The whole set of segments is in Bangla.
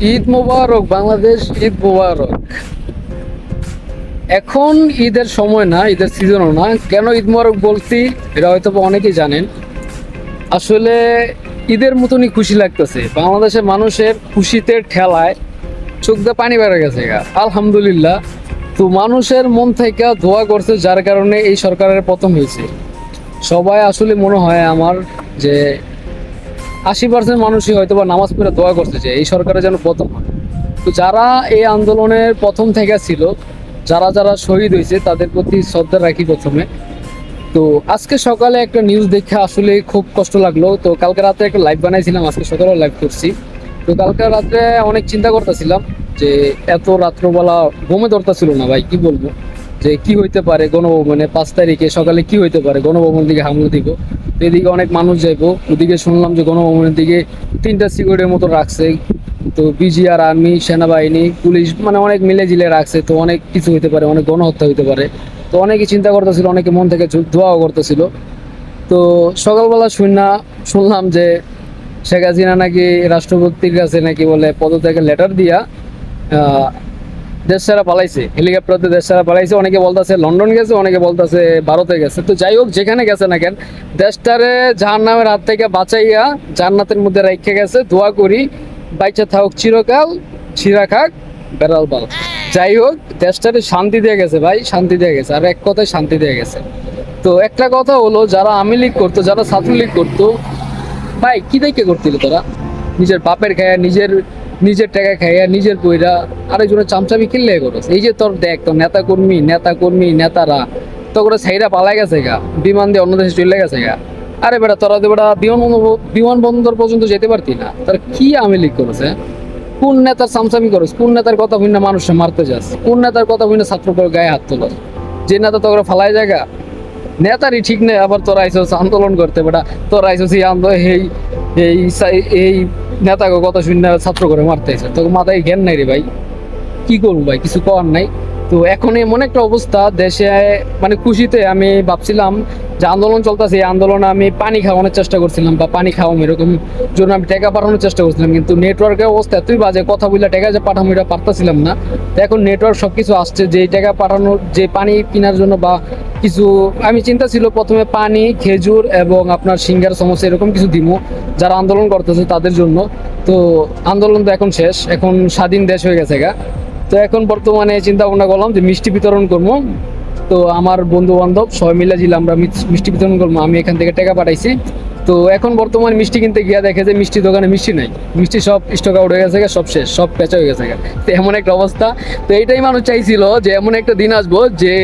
ঈদ মোবারক, বাংলাদেশ ঈদ মোবারক। এখন ঈদের সময় না, ঈদের সিজনও না। কেন ঈদ মোবারক বলছি? এটা হয়তো অনেকেই জানেন। আসলে ঈদের মতনই খুশি লাগতেছে। বাংলাদেশের মানুষের খুশিতে ঠেলায় চোখ দিয়ে পানি বেড়ে গেছে। আলহামদুলিল্লাহ। তো মানুষের মন থেকে দোয়া করছে, যার কারণে এই সরকারের প্রথম হয়েছে। সবাই আসলে মনে হয় আমার যে আশি পার্সেন্ট মানুষই হয়তো বা নামাজ পড়ে দোয়া করতে যে এই সরকারের যেন প্রথম হয়। তো যারা এই আন্দোলনের প্রথম থেকে ছিল, যারা যারা শহীদ হয়েছে, তাদের প্রতি শ্রদ্ধা রাখি প্রথমে। তো আজকে সকালে একটা নিউজ দেখে আসলে খুব কষ্ট লাগল। তো কালকে রাতে একটা লাইভ বানাইছিলাম, আজকে সকালে লাইভ করছি। তো কালকে রাতে অনেক চিন্তা করতেছিলাম যে এত রাত্রবেলা ঘুমে ধরতেছিল না ভাই, কি বলব? যে কি হইতে পারে গণভবনে পাঁচ তারিখে সকালে কি হইতে পারে? গণভবনের দিকে হামলা দিব। এদিকে অনেক মানুষ যাইবো। ওদিকে শুনলাম যে গণভবনের দিকে তিনটা সিকিউরিটির মতো রাখছে। তো বিজিআর আর্মি সেনাবাহিনী, পুলিশ মানে অনেক মিলে জিলে রাখছে। তো অনেক কিছু হইতে পারে, অনেক গণহত্যা হইতে পারে। তো অনেকে চিন্তা করতেছিল, অনেকে মন থেকে দোয়াও করতেছিল। তো সকালবেলা শুননা শুনলাম যে শেখ হাসিনা নাকি রাষ্ট্রপতির কাছে নাকি বলে পদত্যাগের লেটার দিয়া দেশ ছাড়া পালাইছে, হেলিকপ্টারতে দেশ ছাড়া পালাইছে, অনেকে বলতেছে লন্ডন গেছে, অনেকে বলতেছে ভারতে গেছে। তো যাই হোক, যেখানে গেছে না কেন, দেশটারে জাহান নামের হাত থেকে বাঁচাইয়া জান্নাতের মধ্যে রেখে গেছে। দোয়া করি, বাইচা থাকুক চিরকাল, ছিঁড়া খাক, বেড়াল বাল। যাই হোক, দেশটারে শান্তি দিয়ে গেছে ভাই, শান্তি দিয়ে গেছে। আর এক কথায় শান্তি দিয়ে গেছে। তো একটা কথা হলো, যারা আমি লীগ করতো, যারা ছাত্রলীগ করতো, ভাই, কি দেখে করছিল তোরা? নিজের বাপের খায়া, নিজের নিজের টাকা খাইয়া নিজের বইরা আরেকজনের চামচামি কিনলে করস এই যে তোর দেখ, তোর নেতা কর্মী নেতা কর্মী নেতারা তো করে সাইরা পালাই গেছে গা, বিমান দিয়ে অন্য দেশে চলে গেছে গা। আরে বেটা, তোরা তো বেটা বিমান বন্দর- বিমানবন্দর পর্যন্ত যেতে পারতি না। তার কি আওয়ামী লীগ করেছে কোন নেতার চামচামি করস, কোন নেতার কথা হইনা মানুষে মারতে যাস, কোন নেতার কথা হইনা ছাত্র গায়ে হাত তোলস? যে নেতা তো করে ফালাই জায়গা নেতারই ঠিক নেই, আবার তোরা আইসস আন্দোলন করতে, বেটা, তোরা আইসস এই এই এই নেতাকে কথা শুনে ছাত্র করে মারতে আইসস তোকে মাথায় জ্ঞান নাই রে ভাই। কি করব ভাই? কিছু করার নাই। তো এখন এমন একটা অবস্থা, দেশে মানে খুশিতে আমি ভাবছিলাম যে আন্দোলন চলতেছে, এই আন্দোলনে আমি পানি খাওয়ানোর চেষ্টা করছিলাম বা পানি খাওয়াম এরকম জন্য আমি টাকা পাঠানোর চেষ্টা করছিলাম। কিন্তু নেটওয়ার্কের অবস্থা এতই বাজে, কথা বললে টাকা যে পাঠাবো এটা পারতেছিলাম না। তো এখন নেটওয়ার্ক সব কিছু আসছে যে টাকা পাঠানোর, যে পানি কেনার জন্য বা কিছু, আমি চিন্তা ছিল প্রথমে পানি, খেজুর এবং আপনার সিঙ্গার সমস্যা, এরকম কিছু দিব যারা আন্দোলন করতেছে তাদের জন্য। তো আন্দোলন তো এখন শেষ, এখন স্বাধীন দেশ হয়ে গেছে গা। তো এখন বর্তমানে চিন্তা ভাবনা করলাম যে মিষ্টি বিতরণ করব তো আমার বন্ধু বান্ধব সবাই মিলে জিলে আমরা মিষ্টি বিতরণ করব আমি এখান থেকে টাকা পাঠাইছি। তো এখন বর্তমান মিষ্টি কিনতে গিয়া দেখে যে মিষ্টি দোকানে মিষ্টি নাই। মিষ্টি সব স্টক আউট হয়ে গেছে সব শেষ, সব পেঁচা হয়ে গেছে। তো এমন একটা অবস্থা। তো এইটাই মানুষ চাইছিল যে এমন একটা দিন আসব যে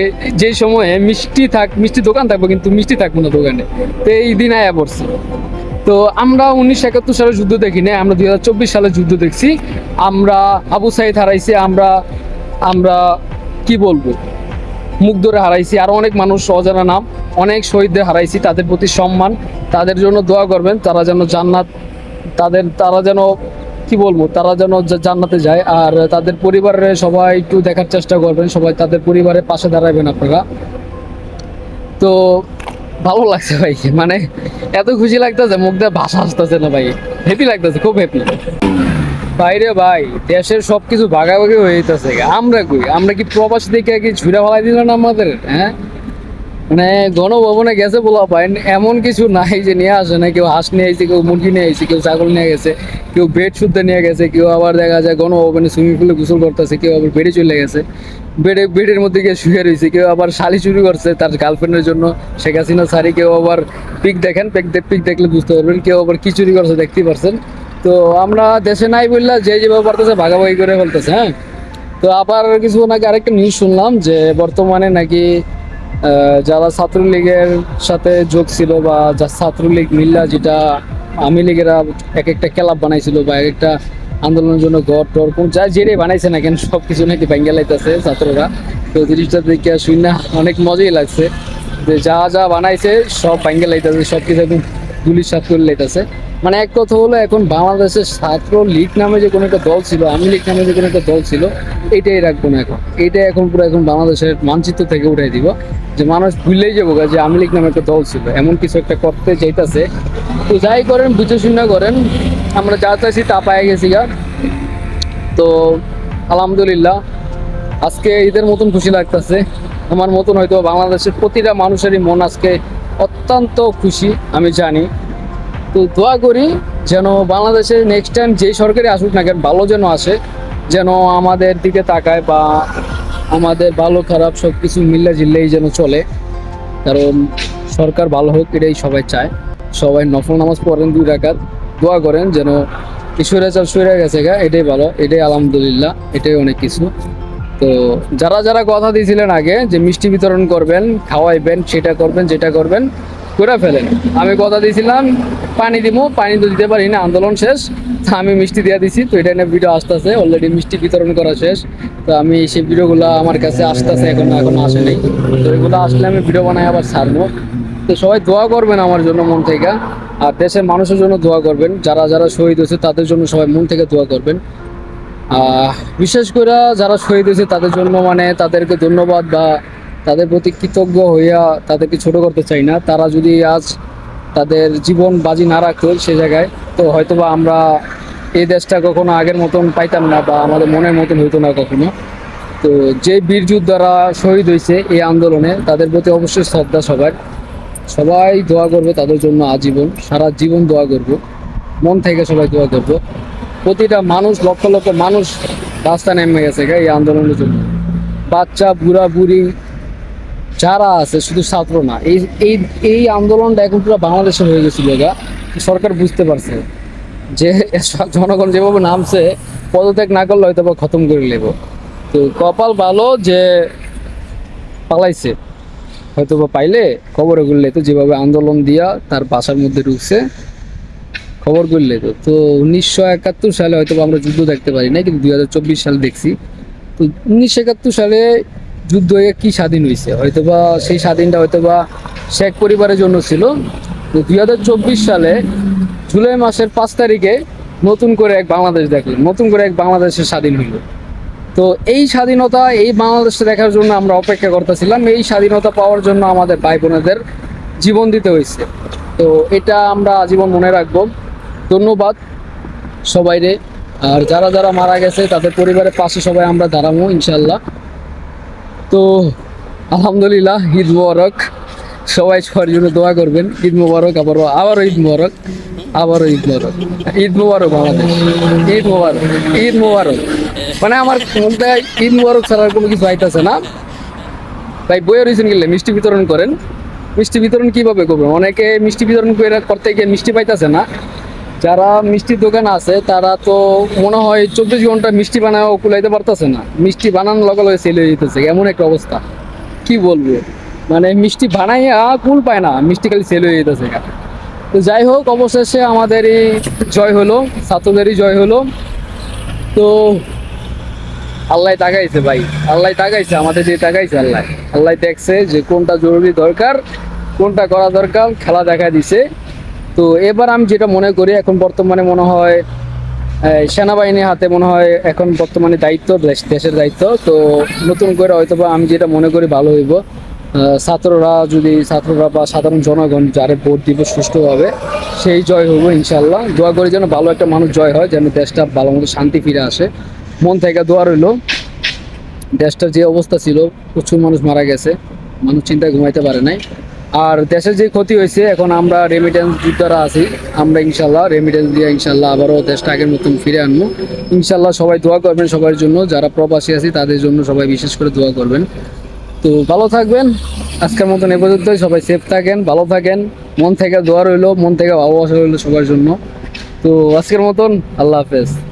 যে সময়ে মিষ্টি থাক, মিষ্টি দোকান থাকব কিন্তু মিষ্টি থাকব না দোকানে। তো এই দিন আয়া পড়ছে। তো আমরা উনিশশো একাত্তর সালে যুদ্ধ দেখি না আমরা দুই হাজার চব্বিশ সালে যুদ্ধ দেখছি। আমরা আবু সাইদ হারাইছি, আমরা আমরা কি বলব? মুগ্ধরে হারাইছি। আরও অনেক মানুষ অজানা নাম, অনেক শহীদদের হারাইছি। তাদের প্রতি সম্মান, তাদের জন্য দোয়া করবেন। তারা যেন জান্নাত, তাদের, তারা যেন, কি বলব, তারা যেন জান্নাতে যায়। আর তাদের পরিবারের সবাই একটু দেখার চেষ্টা করবেন। সবাই তাদের পরিবারের পাশে দাঁড়াবেন আপনারা। তো ভালো লাগছে ভাই মানে এত খুশি লাগতেছে, মুখ দিয়ে ভাষা আসতেছে না ভাই। হ্যাপি লাগতেছে, খুব হ্যাপি বাইরে ভাই, দেশের সবকিছু ভাগাভাগি হয়ে যেতেছে আমরা কই? আমরা কি প্রবাস দেখে কি ছুড়ে ফেলাই দিল না আমাদের? হ্যাঁ? মানে গণভবনে গেছে বলা পাই এমন কিছু নাই যে নিয়ে আসে না কেউ হাঁস নিয়ে আইছে, কেউ মুরগি নিয়ে আইছে, কেউ ছাগল নিয়ে গেছে, কেউ বেড শুদ্ধ নিয়ে গেছে, কেউ আবার দেখা যায় গণভবনে সুইমিং পুলে গোসল করতেছে, কেউ আবার বেডে চলে গেছে। বেডে, বেডের মধ্যে গিয়ে শুয়ে রয়েছে কেউ আবার শালি চুরি করছে তার গার্লফ্রেন্ডের জন্য। শেখ হাসিনা শাড়ি কেউ আবার পিক দেখেন, পিক পিক দেখলে বুঝতে পারবেন, কেউ আবার কি চুরি করছে দেখতেই পারছেন। তো আমরা দেশে নাই বললে যে যেভাবে পারতেছে ভাগাভাগি করে ফেলতেছে হ্যাঁ? তো আবার কিছু নাকি আরেকটা নিউজ শুনলাম যে বর্তমানে নাকি যারা ছাত্রলীগের সাথে যোগ ছিল বা যা ছাত্রলীগ মিল্লা যেটা আওয়ামী লীগেরা এক একটা ক্লাব বানাইছিল বা এক একটা আন্দোলনের জন্য ঘর, টর, কোন যা যেটাই বানাইছে না কেন সব কিছু নাকি ভেঙ্গে লাইতেছে ছাত্ররা। তো জিনিসটা দেখে শুনে অনেক মজাই লাগছে যে যা যা বানাইছে সব ভেঙ্গে লাইতেছে সব কিছু একদম গুলির সাথ করে লাইতেছে। মানে এক কথা হলো, এখন বাংলাদেশের ছাত্র লীগ নামে যে কোনো একটা দল ছিল আমি লীগ নামে যে কোনো একটা দল ছিল এইটাই রাখব না এখন। এইটাই এখন পুরো এখন বাংলাদেশের মানচিত্র থেকে উঠাই দিব যে মানুষ ভুলেই যাব যে আমি লীগ নামে একটা দল ছিল। এমন কিছু একটা করতে চাইতেছে। তো যাই করেন, বুঝে শুনে করেন, আমরা যা চাইছি তা পাই গেছি গা। তো আলহামদুলিল্লাহ, আজকে ঈদের মতন খুশি লাগতেছে। আমার মতন হয়তো বাংলাদেশের প্রতিটা মানুষেরই মন আজকে অত্যন্ত খুশি, আমি জানি। তো দোয়া করি যেন বাংলাদেশে নেক্সট টাইম যেই সরকারি আসুক না কেন, ভালো যেন আসে, যেন আমাদের দিকে তাকায় বা আমাদের ভালো খারাপ সব কিছু মিল্লা জিল্লেই যেন চলে। কারণ সরকার ভালো হোক এটাই সবাই চায়। সবাই নফল নামাজ পড়েন দুই রাকাত। দোয়া করেন যেন ঈশ্বরের চাল সরে গেছে গা, এটাই ভালো, এটাই আলহামদুলিল্লাহ, এটাই অনেক কিছু। তো যারা যারা কথা দিয়েছিলেন আগে যে মিষ্টি বিতরণ করবেন, খাওয়াইবেন, সেটা করবেন, যেটা করবেন করে ফেলেন। আমি কথা দিয়েছিলাম, পানি দিব পানি তো দিতে পারি না, আন্দোলন শেষ। আমি মিষ্টি দিয়ে দিছি, তো এটা নিয়ে ভিডিও আসতেছে অলরেডি মিষ্টি বিতরণ করা শেষ। তো আমি সেই ভিডিওগুলো আমার কাছে আসতেছে, এখন এখন আসে নাই। তো এগুলো আসলে আমি ভিডিও বানাই আবার ছাড়বো। তো সবাই দোয়া করবেন আমার জন্য মন থেকে। আর দেশের মানুষের জন্য দোয়া করবেন। যারা যারা শহীদ হয়েছে, তাদের জন্য সবাই মন থেকে দোয়া করবেন। বিশেষ করে যারা শহীদ হয়েছে, তাদের জন্য মানে তাদেরকে ধন্যবাদ বা তাদের প্রতি কৃতজ্ঞ হইয়া তাদেরকে ছোট করতে চাই না। তারা যদি আজ তাদের জীবন বাজি না রাখতো সে জায়গায়, তো হয়তোবা আমরা এই দেশটা কখনো আগের মতন পাইতাম না বা আমাদের মনের মতন হইতো না কখনো। তো যে বীর যোদ্ধারা শহীদ হয়েছে এই আন্দোলনে, তাদের প্রতি অবশ্যই শ্রদ্ধা সবার। সবাই দোয়া করবে তাদের জন্য আজীবন, সারা জীবন দোয়া করব। মন থেকে সবাই দোয়া করব। প্রতিটা মানুষ, লক্ষ লক্ষ মানুষ রাস্তা নেমে গেছে এই আন্দোলনের জন্য। বাচ্চা, বুড়া, বুড়ি যারা আছে, শুধু ছাত্র না, এই এই এই আন্দোলনটা এখন পুরো বাংলাদেশে হয়ে গেছিল গা সরকার বুঝতে পারছে যে জনগণ যেভাবে নামছে, পদত্যাগ না করলে হয়তো বা খতম করে নেব। তো কপাল ভালো যে পালাইছে। হয়তো বা পাইলে খবর করলে তো যেভাবে আন্দোলন দিয়া তার বাসার মধ্যে ঢুকছে, খবর করলে তো। তো উনিশশো একাত্তর সালে হয়তো আমরা যুদ্ধ দেখতে পারি না কিন্তু দুই সালে দেখছি। তো উনিশশো একাত্তর সালে যুদ্ধ হয়ে কি স্বাধীন হয়েছে হয়তোবা সেই স্বাধীনটা হয়তোবা শেখ পরিবারের জন্য ছিল। দুই হাজার চব্বিশ সালে জুলাই মাসের পাঁচ তারিখে নতুন করে এক বাংলাদেশ দেখলেন। নতুন করে এক বাংলাদেশের স্বাধীন হইল। তো এই স্বাধীনতা, এই বাংলাদেশে দেখার জন্য আমরা অপেক্ষা করতেছিলাম। এই স্বাধীনতা পাওয়ার জন্য আমাদের ভাই বোনেদের জীবন দিতে হয়েছে তো এটা আমরা আজীবন মনে রাখব। ধন্যবাদ সবাইরে। আর যারা যারা মারা গেছে, তাদের পরিবারের পাশে সবাই আমরা দাঁড়াবো ইনশাল্লাহ তো আলহামদুলিল্লাহ, ঈদ মোবারক। সবাই সবার জন্য দোয়া করবেন। ঈদ মোবারক আবারও আবারও ঈদ মোবারক। আবারও ঈদ মোবারক। ঈদ মোবারক বাংলাদেশ। ঈদ মোবারক। ঈদ মোবারক। মানে আমার মধ্যে ঈদ মোবারক ছাড়া কোনো কিছু আইতেছে না। তাই বইয়ের রিজন গেলে মিষ্টি বিতরণ করেন। মিষ্টি বিতরণ কীভাবে করবেন? অনেকে মিষ্টি বিতরণ করে করতে গিয়ে মিষ্টি পাইতেছে না। যারা মিষ্টির দোকান আছে, তারা তো মনে হয় চব্বিশ ঘণ্টা মিষ্টি বানায় কুলাইতে পারতেছে না। মিষ্টি বানানোর লগে লগে সেল হয়ে যেতেছে, এমন একটা অবস্থা। কি বলব? মানে মিষ্টি বানাইয়া কুল পায় না, মিষ্টি খালি সেল হয়ে যেতেছে তো যাই হোক, অবশেষে আমাদের এই জয় হলো, ছাত্রদেরই জয় হলো। তো আল্লাহ তাকাইছে ভাই, আল্লাহ তাকাইছে, আমাদের যে তাকাইছে আল্লাহ। আল্লাহ দেখছে যে কোনটা জরুরি দরকার, কোনটা করা দরকার, খেলা দেখা দিছে। তো এবার আমি যেটা মনে করি, এখন বর্তমানে মনে হয় সেনাবাহিনীর হাতে মনে হয় এখন বর্তমানে দায়িত্ব, দেশ- দেশের দায়িত্ব। তো নতুন করে হয়তো বা আমি যেটা মনে করি ভালো হইব। ছাত্ররা যদি, ছাত্ররা বা সাধারণ জনগণ যারা ভোট দিব সুষ্ঠুভাবে, সেই জয় হব ইনশাল্লাহ দোয়া করি যেন ভালো একটা মানুষ জয় হয়, যেন দেশটা ভালো মতো শান্তি ফিরে আসে। মন থেকে দোয়া রইল। দেশটার যে অবস্থা ছিল, প্রচুর মানুষ মারা গেছে। মানুষ চিন্তায় ঘুমাইতে পারে নাই। আর দেশের যে ক্ষতি হয়েছে, এখন আমরা রেমিটেন্স যোদ্ধারা আছি। আমরা ইনশাল্লাহ রেমিটেন্স দিয়ে ইনশাল্লাহ আবারও দেশটা আগের মতন ফিরে আনব। ইনশাল্লাহ সবাই দোয়া করবেন সবার জন্য। যারা প্রবাসী আছি, তাদের জন্য সবাই বিশেষ করে দোয়া করবেন। তো ভালো থাকবেন। আজকের মতন এ পর্যন্তই। সবাই সেফ থাকেন, ভালো থাকেন। মন থেকে দোয়া রইল, মন থেকে ভালোবাসা রইল সবার জন্য। তো আজকের মতন আল্লাহ হাফেজ।